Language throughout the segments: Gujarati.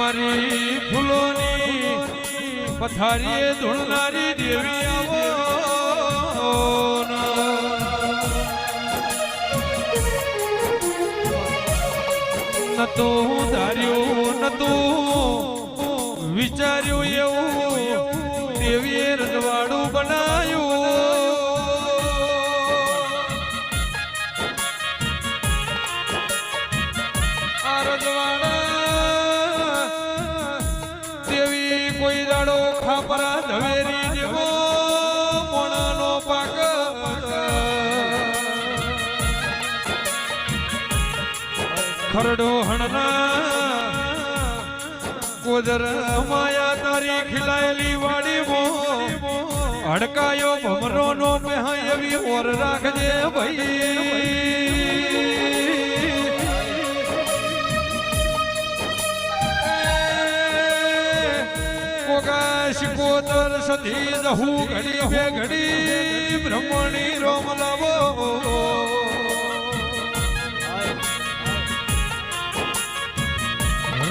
તમારી ફૂલોની પથારીએ ધૂણનારી દેવી આવો નતું ધાર્યું નતું વિચાર્યું એવું, દેવીએ રજવાડું બનાવ્યું. રજવાડું દાડો ખાપરા ઝવેરી જેવો મોણાનો પાક ખરડો હણના ગોદર માયા તારી ખીલાયેલી વાડી મો હડકાયો ભમરો નો પહે એવી ઓર રાખજે ભાઈ. શિકોતર સધી રહુ ઘડી બે ઘડી, બ્રહ્મણી રોમ લાવો.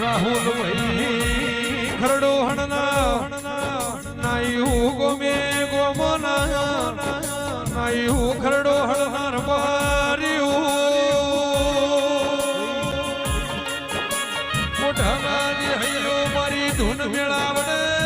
રાહુલ ભાઈ ખરડો હણના નાયું ગોમે ગોમના નાયું ખરડો હણહાર બહાર્યું મોઢાના હૈયો મારી ધૂન મેળાવા